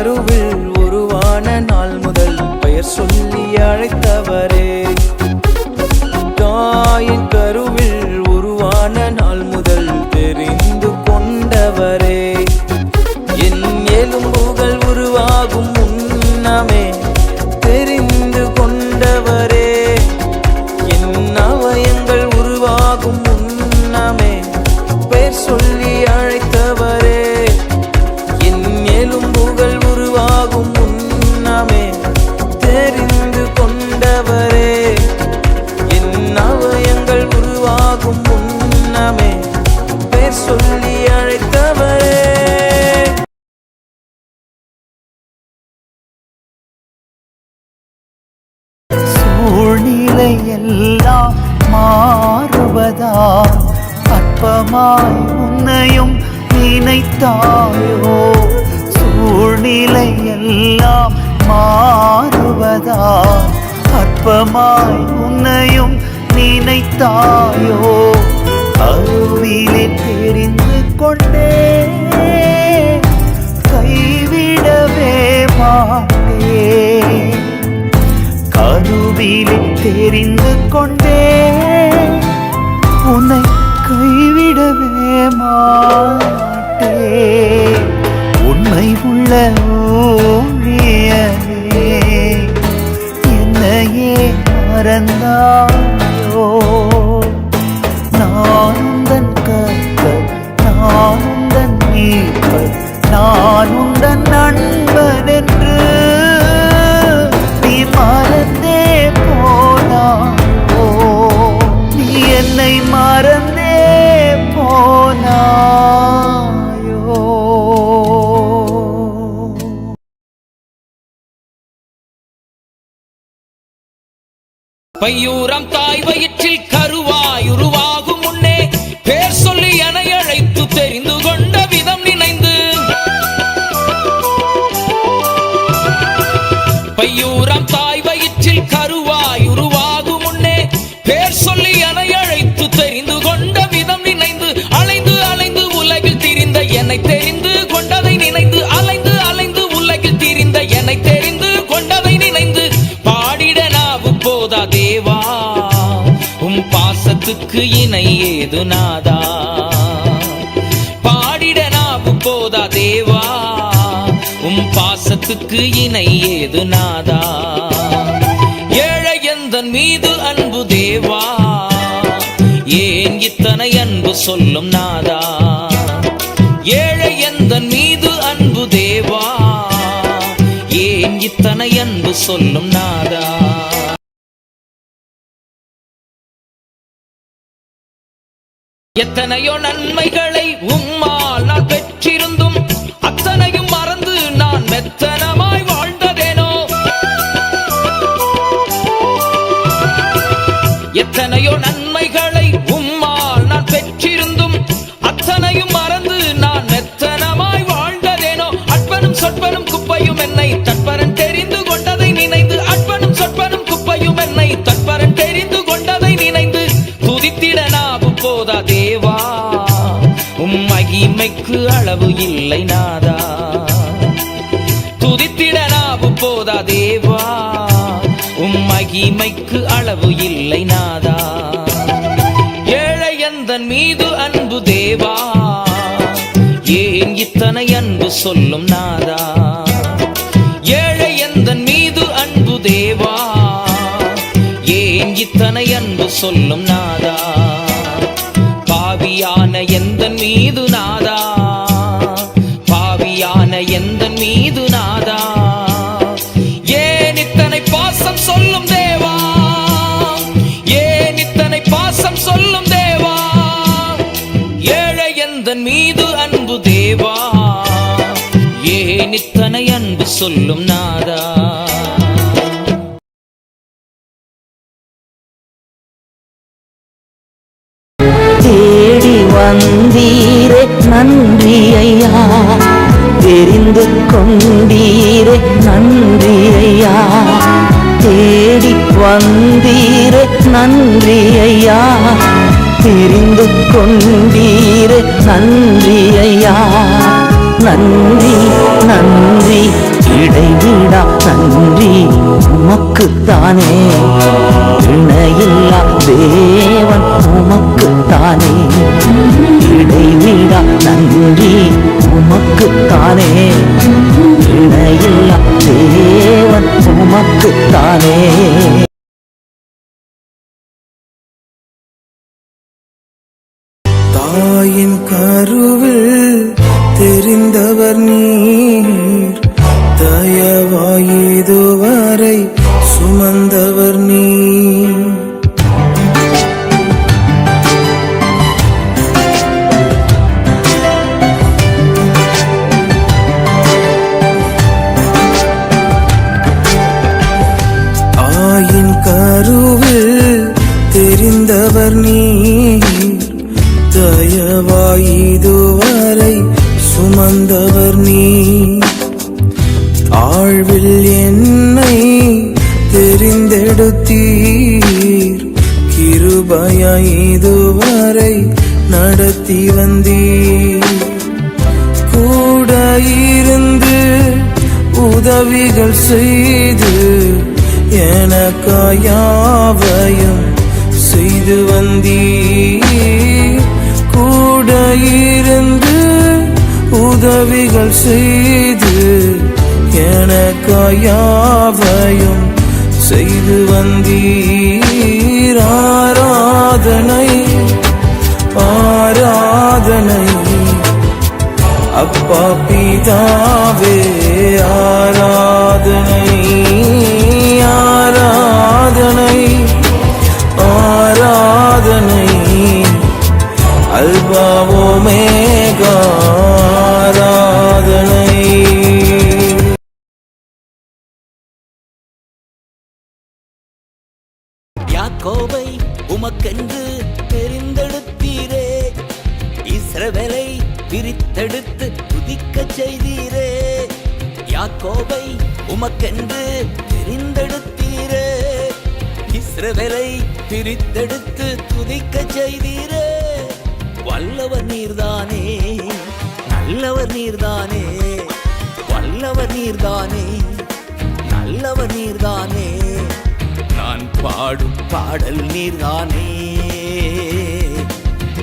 கருவில் மாறுவதா அற்பமாய் உன்னையும் நினைத்தாயோ? அருவிலே தெரிந்து கொண்டே கைவிடவே மாட்டே. கருவிலே தெரிந்து கொண்டே உன்னை கைவிடவே மாட்டே. உண்மை உள்ள ஊழியரே மறந்தாயோ பையூரம் தாய் வயிற்றில் கருவாய் உருவாகும் முன்னே பேர் சொல்லி என அழைத்து தெரிந்து கொண்ட விதம் நினைந்து. பையூரம் தாய் வயிற்றில் கருவாய் உருவாகும் முன்னே பேர் சொல்லி என அழைத்து தெரிந்து கொண்ட விதம் நினைந்து. அலைந்து அலைந்து உலகில் திரிந்த என்னை தெரிந்து கொண்டதை நினைந்து. அலைந்து அலைந்து உலகில் திரிந்த என்னை தெரிந்து போதா தேவா உம் பாசத்துக்கு இணை ஏது நாதா? பாடிட நாவு போதா தேவா உம் பாசத்துக்கு இணை ஏது நாதா? ஏழை எந்தன் மீது அன்பு தேவா ஏன் இத்தனை அன்பு சொல்லும் நாதா? ஏழை மீது அன்பு தேவா ஏன் இத்தனை அன்பு சொல்லும் நாதா? எத்தனையோ நன்மைகளை உம்மா மகிமைக்கு அளவு இல்லை நாதா. துதித்திட நாவு போதா தேவா. உம் மகிமைக்கு அளவு இல்லை நாதா. ஏழை எந்தன் மீது அன்பு தேவா. ஏன் இத்தனை அன்பு சொல்லும் நாதா. ஏழை எந்தன் மீது அன்பு தேவா. ஏன் இத்தனை அன்பு சொல்லும் நாதா. பாவியான எந்தன் மீது நாதா? பாவியான எந்தன் மீது நாதா? ஏன் இத்தனை பாசம் சொல்லும் தேவா? ஏன் இத்தனை பாசம் சொல்லும் தேவா? ஏழை எந்தன் மீது அன்பு தேவா? ஏன் இத்தனை அன்பு சொல்லும் நாதா? நன்றி ஐயா தெரிந்து கொண்டீரே நன்றி ஐயா தேடி வந்தீரே நன்றி ஐயா தெரிந்து கொண்டீரே நன்றி ஐயா நன்றி நன்றி இடைவிடா நன்றி உமக்குத்தானே. இணையில்லா தேவன் உமக்குத்தானே. நமக்குத்தானே நடத்தி கூட இருந்து உதவிகள் செய்து எனக்காயாவையும் செய்து வந்தீர் கூட இருந்து உதவிகள் செய்து எனக்காயாவையும் செய்து வந்தீர். ஆராதனை அப்பா பிதாவே ஆராதனை. எடுத்து குதிக்க செய்தீரே. யாக்கோபை உமக்கென்று தெரிந்தெடுத்தீரே இஸ்ரவேலை பிரித்தெடுத்து துதிக்கச் செய்தீரே. வல்லவர் நீர்தானே நல்லவர் நீர்தானே. வல்லவர் நீர்தானே நல்லவர் நீர்தானே. நான் பாடும் பாடல் நீர்தானே.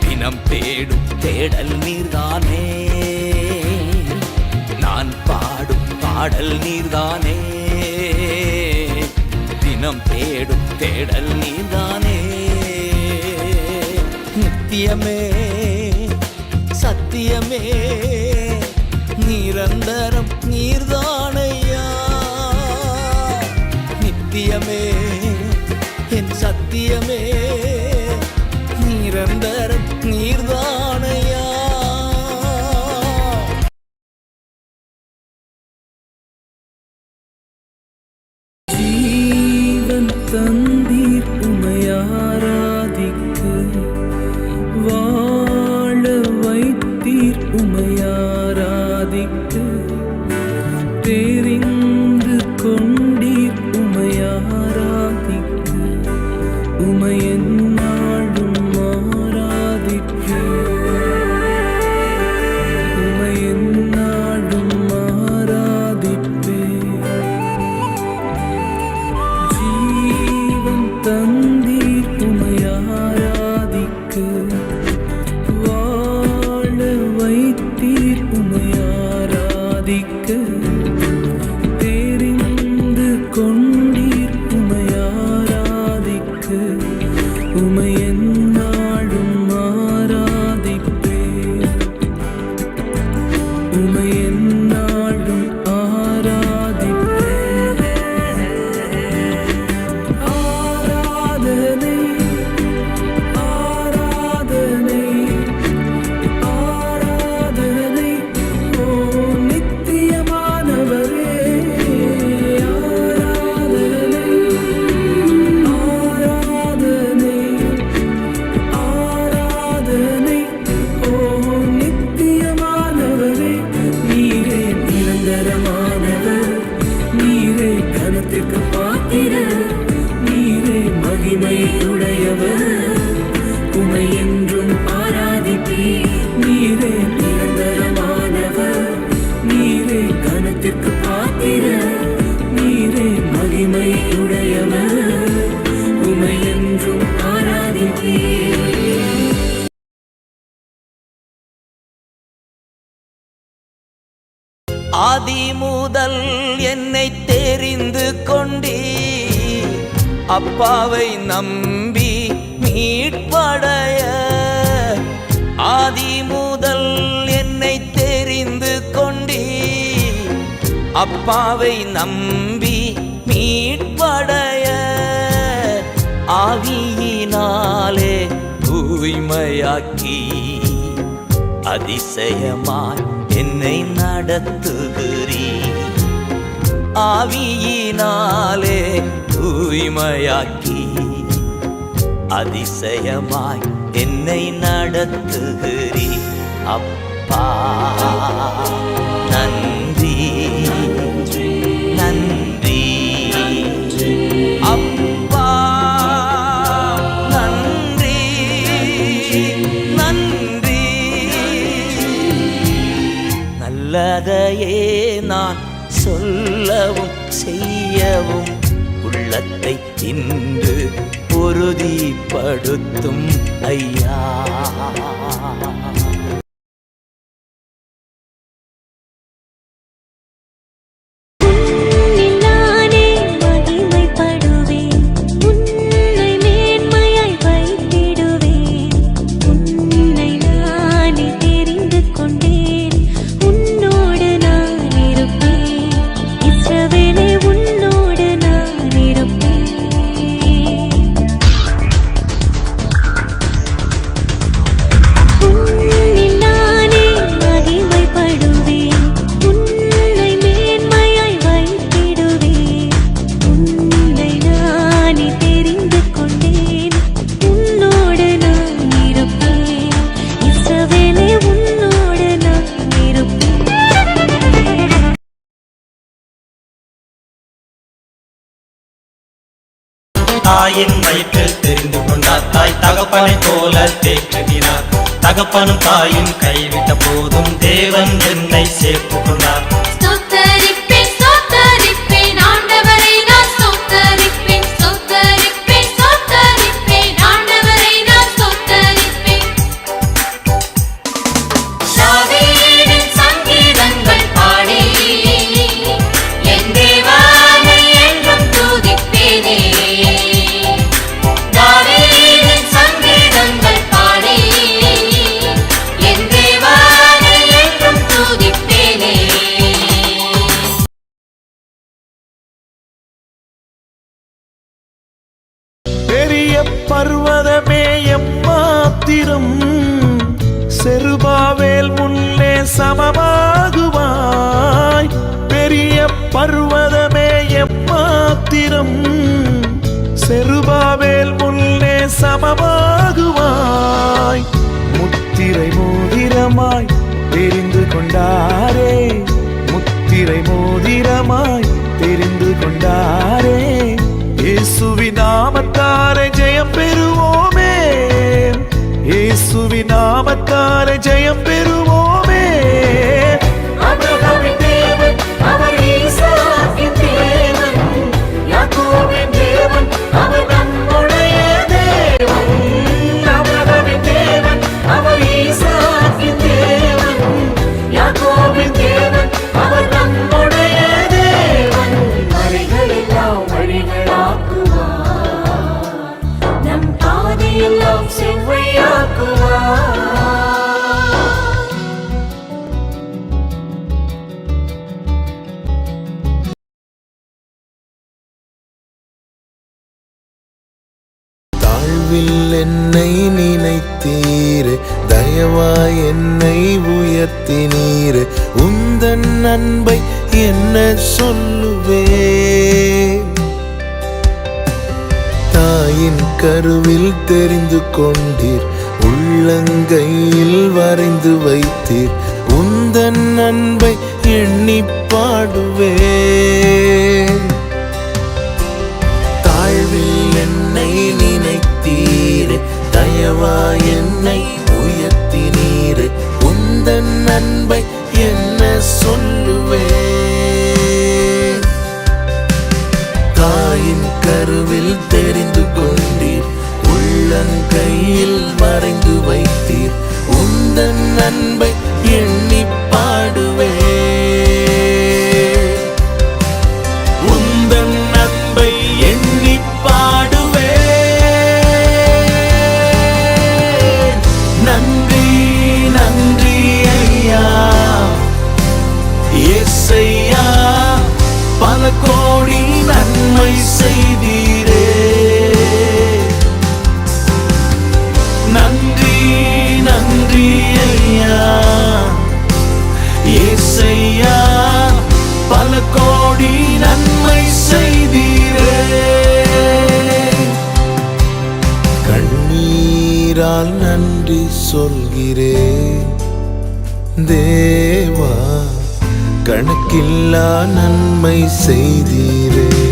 தினம் தேடும் தேடல் நீர்தானே. பாடல் நீர்தானே. தினம் தேடும் தேடல் நீர்தானே. நித்தியமே சத்தியமே நிரந்தரம் நீர்தானையா. நித்தியமே என் சத்தியமே நிரந்தரம் deep. நீரே பாத்திர பாத்திரர் நீரே மகிமையுடையவர். உமை என்றும் ஆராதிப்பீ நீரே நிரந்தரமானவர். நீரே கனத்திற்கு பாத்திர நீரே மகிமையுடையவர். உடையவர் உமை என்றும் ஆராதிப்பேன் ஆதி முதல் அப்பாவை நம்பி மீட்படைய. ஆதி முதல் என்னை தெரிந்து கொண்டே அப்பாவை நம்பி மீட்படைய. ஆவியினாலே தூய்மையாக்கி அதிசயமாய் என்னை நடத்துகிறீ ஆவியினாலே தூய்மையாக்கி அதிசயமாய் என்னை நடத்துகிறீ அப்பா. நன்றி. நன்றி. அப்பா. நன்றி. நன்றி. நல்லதையே நான் சொல்லவும் செய்யவும் உள்ளத்தை இன்று உறுதிப்படுத்தும் ஐயா. தாயின் வயிற்றில் தெரிந்து கொண்டார். தாய் தகப்பனை போல தேற்றுகிறார் தகப்பனும் தாயும் கைவிட்ட போதும் தேவன் என்னை சேர்த்து கொண்டார். சமமாகுவாய். பெரிய பர்வதமே எம்மாத்திரம். செருபாவேல் முன்னே சமமாகுவாய். முத்திரை மோதிரமாய் தெரிந்து கொண்டாரே. முத்திரை மோதிரமாய் தெரிந்து கொண்டாரே. இயேசுவி நாமத்தாரே என்னை உயர்த்தினீர். உந்தன் அன்பை என்ன சொல்லுவே தாயின் கருவில் தெரிந்து கொண்டீர். உள்ளங்கையில் வரைந்து வைத்தீர். உந்தன் அன்பை எண்ணி பாடுவே தாழ்வில் என்னை நினைத்தீர். தயவா என்னை உந்தன் அன்பை நன்மை செய்தீரே. நன்றி நன்றி ஐயா. ஏசையா பல கோடி நன்மை செய்தீரே. கண்ணீரால் நன்றி சொல்கிறே. தேவா கணக்கில்லா நன்மை செய்தீரே.